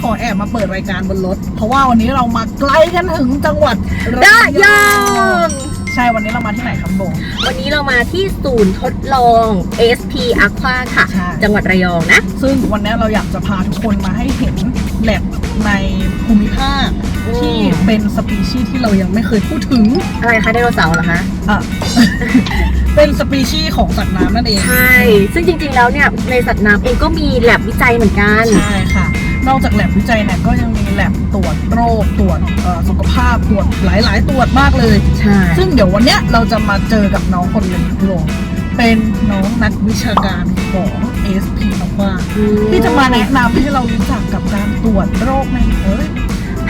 ขอแอบมาเปิดรายการบนรถ เพราะว่าวันนี้เรามาไกลกันถึงจังหวัดระยองใช่วันนี้เรามาที่ไหนครับโบวันนี้เรามาที่ศูนย์ทดลอง SP Aqua ค่ะใช่จังหวัดระยองนะ ซึ่งวันนี้เราอยากจะพาทุกคนมาให้เห็นแลบในภูมิภาคอืมที่เป็นสปีชีส์ที่เรายังไม่เคยพูดถึง อะไรคะไดโนเสาร์เหรอคะอะเป็นสปีชีส์ของสัตว์น้ำนั่นเอง ใช่ ซึ่งจริงๆแล้วเนี่ยในสัตว์น้ำเองก็มีแลบวิจัยเหมือนกัน ใช่ค่ะ นอกจากแลบวิจัยเนี่ยก็ยังมีแลบตรวจโรคตรวจเอ่อสุขภาพตรวจหลาย ๆ ตรวจมากเลย ใช่ ซึ่งเดี๋ยววันเนี้ยเราจะมาเจอกับน้องคนหนึ่งพี่โลเป็นน้องนักวิชาการของ SP นว่าที่จะมาแนะนำให้เรารู้จักกับการตรวจโรคในเอ้ย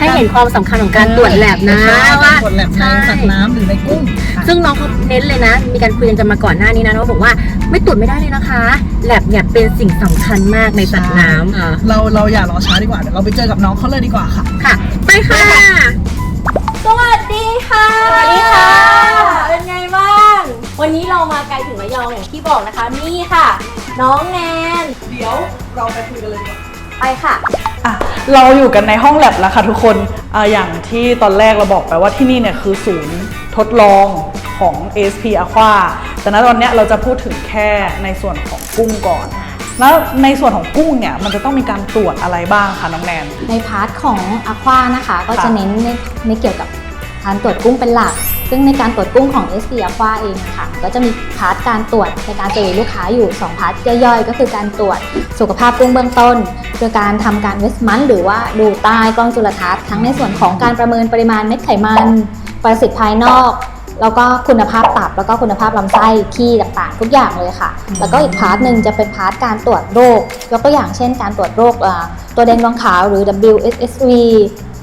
ให้เห็นความสำคัญของการตรวจแลบนะใช่ว่าตรวจแลบในสัตว์น้ำหรือในกุ้งซึ่งน้องเขาเน้นเลยนะ มีการคุยกันจะมาก่อนหน้านี้นะเขาบอกว่าไม่ตรวจไม่ได้เลยนะคะแลบเนี่ยเป็นสิ่งสำคัญมากในสัตว์น้ำอะเราเราอย่ารอช้าดีกว่าเดี๋ยวเราไปเจอกับน้องเขาเลยดีกว่าค่ะ ค่ะ ไปค่ะ สวัสดีค่ะ สวัสดีค่ะ เป็นไงบ้าง วันนี้เรามาไกลถึงระยองอย่างที่บอกนะคะนี่ค่ะ น้องแนนเดี๋ยวเราไปคุยกันเลยดีกว่าไปค่ะ อะเราอยู่กันในห้องแลบแล้วค่ะทุกคนอะอย่างที่ตอนแรกเราบอกไปว่าที่นี่เนี่ยคือศูนย์ทดลองของ ASP Aqua แต่ณตอนนี้เราจะพูดถึงแค่ในส่วนของกุ้งก่อน แล้วในส่วนของกุ้งเนี่ยมันจะต้องมีการตรวจอะไรบ้างคะน้องแนน ในพาร์ทของอะควานะคะ ก็จะเน้นในในเกี่ยวกับการตรวจกุ้งเป็นหลัก ซึ่งในการตรวจกุ้งของ s อ a q u a เองนะคะก็จะมีพาร์ทการตรวจในการเจอลูกค้าอยู่ 2 พาร์ทย่อยๆ ก็คือการตรวจ สุขภาพกุ้งเบื้องต้น โดยการทำการเวสมันหรือว่าดูใต้กล้องจุลทรรศน์ทั้งในส่วนของการประเมินปริมาณเม็ดไขมันประสิทธิภายนอกแล้วก็คุณภาพตับแล้วก็คุณภาพลำไส้ขี้ต่างๆ ทุกอย่างเลยค่ะ แล้วก็อีกพาร์ทหนึ่งจะเป็นพาร์ทการตรวจโรคยกตัวอย่างเช่น การตรวจโรคตัวแดงรองขาวหรือ WSSV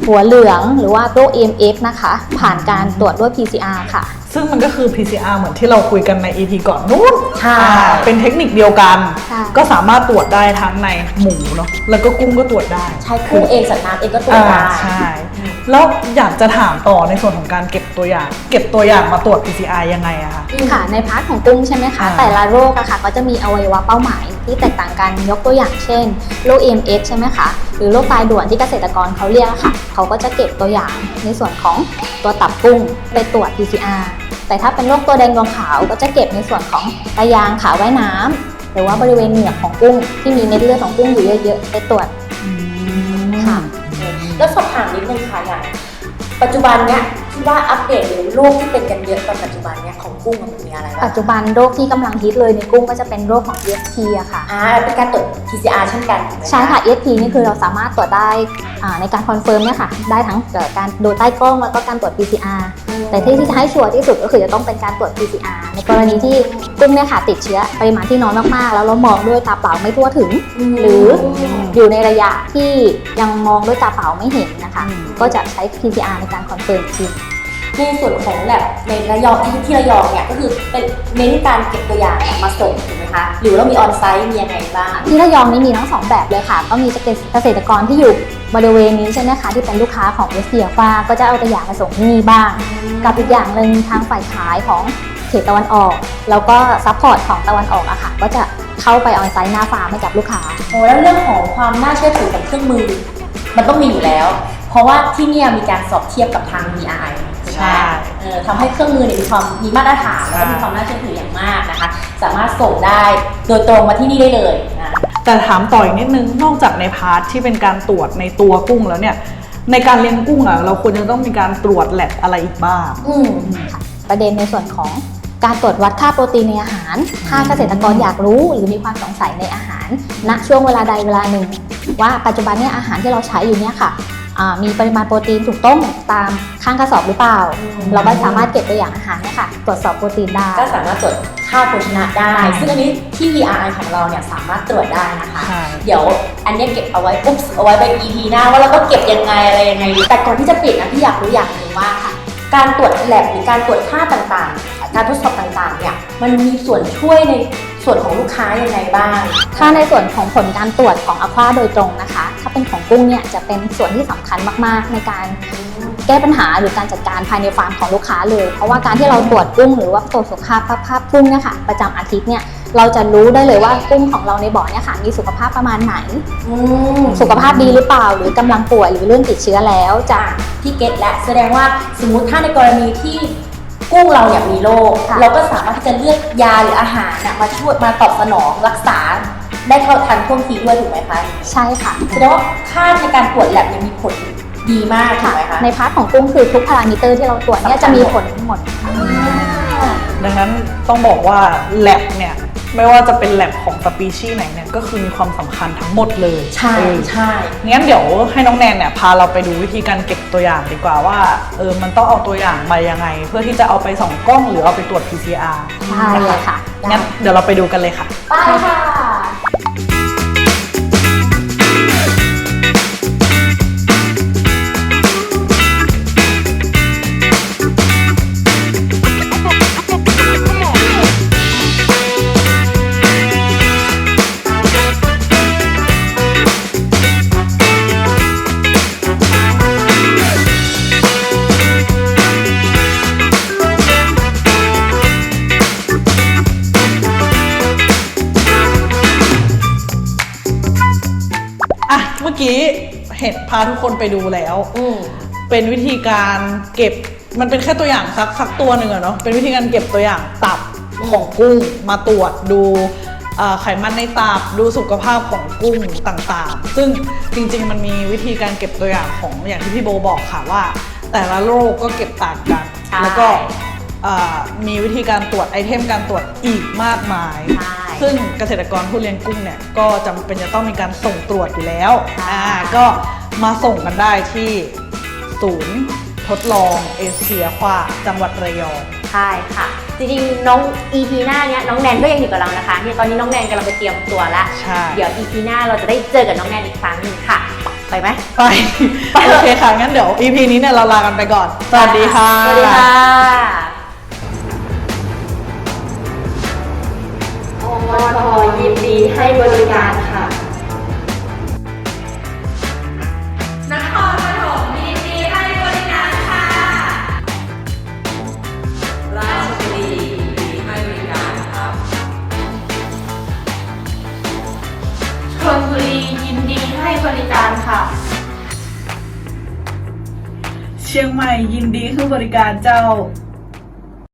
หัวเหลืองหรือว่าโรค EMF นะคะ ผ่านการตรวจด้วย PCR ค่ะ ซึ่งมันก็คือ PCR เหมือนที่เราคุยกันใน EP ก่อนนู้นใช่อ่าเป็นเทคนิคเดียวกัน ใช่ ก็สามารถตรวจได้ทั้งในหมูเนาะแล้วก็กุ้งก็ตรวจได้ ใช้กุ้งเองสัตว์น้ำเองก็ตรวจอ่าได้ ใช่ แล้วอยากจะถามต่อในส่วนของการเก็บ ตัวอย่าง เก็บตัวอย่างมาตรวจ PCR ยังไงอะคะ ค่ะในพาร์ทของกุ้งใช่ไหมคะ อ่าแต่ละโรคอะค่ะก็จะมีอวัยวะเป้าหมายที่แตกต่างกันยกตัวอย่างเช่นโรค EMS ใช่ไหมคะหรือโรคตายด่วนที่เกษตรกรเขาเรียกอะค่ะ เขาก็จะเก็บตัวอย่างในส่วนของตัวตับกุ้งไปตรวจ PCR แต่ถ้าเป็นโรคตัวแดงดวงขาวก็จะเก็บในส่วนของตายางขาว่ายน้ำหรือว่าบริเวณเหงือกของกุ้ง ที่มีเม็ดเลือดของกุ้งอยู่เยอะๆไปตรวจค่ะ แล้วสอบถามนิดนึงค่ะอย่างปัจจุบันเนี้ย ที่ว่าอัปเดตหรือโรคที่เป็นกันเยอะตอนปัจจุบันเนี้ยของกุ้งมันมีอะไรบ้างปัจจุบันโรคที่กำลังฮิตเลยในกุ้งก็จะเป็นโรคของ ESP อะค่ะ อ่าเป็นการตรวจ PCR เช่นกันถูกไหมใช่ค่ะ ESP นี่คือเราสามารถตรวจได้อ่าในการคอนเฟิร์มเนี่ยค่ะ ได้ทั้งเอ่อการดูใต้กล้องแล้วก็การตรวจ PCR แต่ที่ที่จะให้ชัวร์ที่สุดก็คือจะต้องเป็นการตรวจ PCR ในกรณีที่กุ้งเนี่ยค่ะติดเชื้อปริมาณที่น้อยมากๆ แล้วเรามองด้วยตาเปล่าไม่ทั่วถึง หรืออยู่ในระยะที่ยังมองด้วยตาเปล่าไม่เห็นนะคะ ก็จะใช้ PCR ในการคอนเฟิร์มอีกที ในส่วนของแลบในระยองที่ที่ระยองเนี่ยก็คือเป็นเน้นการเก็บตัวอย่างเนี่ยมาส่งถูกไหมคะหรือเรามีออนไซต์มียังไงบ้างที่ระยองนี่มีทั้งสองแบบเลยค่ะ ก็มีเกษตรกรที่อยู่บริเวณนี้ใช่ไหมคะที่เป็นลูกค้าของเอสเดียฟ้าก็จะเอาตัวอย่างมาส่งที่นี่บ้าง กับอีกอย่างหนึ่งทางฝ่ายขายของเขตตะวันออก แล้วก็ซัพพอร์ตของตะวันออกอะค่ะก็จะเข้าไปออนไซต์หน้าฟาร์มให้กับลูกค้าโอ้แล้วเรื่องของความน่าเชื่อถือของเครื่องมือ มันต้องมีอยู่แล้ว เพราะว่าที่เนี่ยมีการสอบเทียบกับทาง BI ถูกไหม ใช่ เออทำให้เครื่องมือเนี่ยมีความมีมาตรฐานแล้วก็ใช่มีความน่าเชื่อถืออย่างมากนะคะ สามารถส่งได้โดยตรงมาที่นี่ได้เลยนะแต่ถามต่ออีกนิดนึง นอกจากในพาร์ทที่เป็นการตรวจในตัวกุ้งแล้วเนี่ย ในการเลี้ยงกุ้งอะเราควรจะต้องมีการตรวจแลบอะไรอีกบ้าง อืม ประเด็นในส่วนของการตรวจวัดค่าโปรตีนในอาหาร ถ้าเกษตรกรอยากรู้หรือมีความสงสัยในอาหาร ณ ช่วงเวลาใดเวลาหนึ่ง ว่าปัจจุบันเนี่ยอาหารที่เราใช้อยู่เนี่ยค่ะอ่า มีปริมาณโปรตีนถูกต้องตามข้างกระสอบหรือเปล่าอืมเราก็สามารถเก็บตัวอย่างอาหารเนะคะตรวจสอบโปรตีนได้ ก็สามารถตรวจค่าโภชนะได้ ซึ่งอันนี้ที่ VRI ของเราเนี่ยสามารถตรวจได้นะคะใช่เดี๋ยวอันเนี้ยเก็บเอาไว้ปุ๊บเอาไว้เป็น EP หน้าว่าเราก็เก็บยังไงอะไรยังไง แต่ก่อนที่จะปิดนะพี่อยากรู้อย่างหนึ่งว่าค่ะ การตรวจแลบหรือการตรวจค่าต่างๆ การทดสอบต่างๆเนี่ย มันมีส่วนช่วยในส่วนของลูกค้ายังไงบ้าง ถ้าในส่วนของผลการตรวจของอควาโดยตรงนะคะ ถ้าเป็นของกุ้งเนี่ยจะเป็นส่วนที่สำคัญมากๆ ในการแก้ปัญหาหรือการจัดการภายในฟาร์มของลูกค้าเลย เพราะว่าการที่เราตรวจกุ้งหรือว่าตรวจสุขภาพภาพกุ้งเนี่ยค่ะประจำอาทิตย์เนี่ยเราจะรู้ได้เลยว่ากุ้งของเราในบ่อเนี่ยค่ะมีสุขภาพประมาณไหนอืมสุขภาพดีหรือเปล่า หรือกำลังป่วยหรือเริ่มติดเชื้อแล้วจะอะพี่เก็ตและแสดงว่าสมมุติถ้าในกรณีที่ กุ้งเราเนี่ยมีโรคค่ะ เราก็สามารถที่จะเลือกยาหรืออาหารน่ะมาช่วยมาตอบสนองรักษา ได้เท่าทันท่วงทีด้วยถูกไหมคะใช่ค่ะ แสดงว่าค่าในการตรวจแลบเนี่ยมีผลดีมากถูค่ะกไหมคะในพาร์ทของกุ้งคือทุกพารามิเตอร์ที่เราตรวจเนี่ยจะมีผลหมดค่ะดังนั้นต้องบอกว่าแลบเนี่ย ไม่ว่าจะเป็นแลบของสปีชีส์ไหนเนี่ยก็คือมีความสำคัญทั้งหมดเลยใช่เออ ใช่ งั้นเดี๋ยวให้น้องแนนเนี่ยพาเราไปดูวิธีการเก็บตัวอย่างดีกว่าว่าเออมันต้องเอาตัวอย่างมายังไง เพื่อที่จะเอาไปส่องกล้องหรือเอาไปตรวจ PCR ใช่เลยค่ะ งั้นเดี๋ยวเราไปดูกันเลยค่ะ ไปค่ะ เห็นพาทุกคนไปดูแล้ว อืม เป็นวิธีการเก็บมันเป็นแค่ตัวอย่างสักสักตัวหนึ่งอะเนาะเป็นวิธีการเก็บตัวอย่างตับของกุ้งมาตรวจดูเอ่อไขมันในตับดูสุขภาพของกุ้งต่างๆ ซึ่งจริงๆมันมีวิธีการเก็บตัวอย่างของอย่างที่พี่โบบอกค่ะว่า แต่ละโรคก็เก็บต่างกัน ใช่ แล้วก็เอ่อ มีวิธีการตรวจไอเทมการตรวจอีกมากมาย ใช่ซึ่งเกษตรกรผู้เลี้ยงกุ้งเนี่ยก็จำเป็นจะต้องมีการส่งตรวจอยู่แล้วใช่ อ่าก็มาส่งกันได้ที่ศูนย์ทดลองเอเชียควาจังหวัดระยอง ใช่ค่ะ จริงๆ น้อง EP หน้าเนี้ยน้องแนนก็ยังอยู่กับเรานะคะเนี่ยตอนนี้น้องแนนกำลังไปเตรียมตัวละ ใช่ เดี๋ยว EP หน้าเราจะได้เจอกับน้องแนนอีกครั้งหนึ่งค่ะ ไปไหม ไปโอเคค่ะ งั้นเดี๋ยว EP นี้เนี่ยเราลากันไปก่อน สวัสดีค่ะ สวัสดีค่ะ เชียงใหม่ยินดีคือบริการเจ้า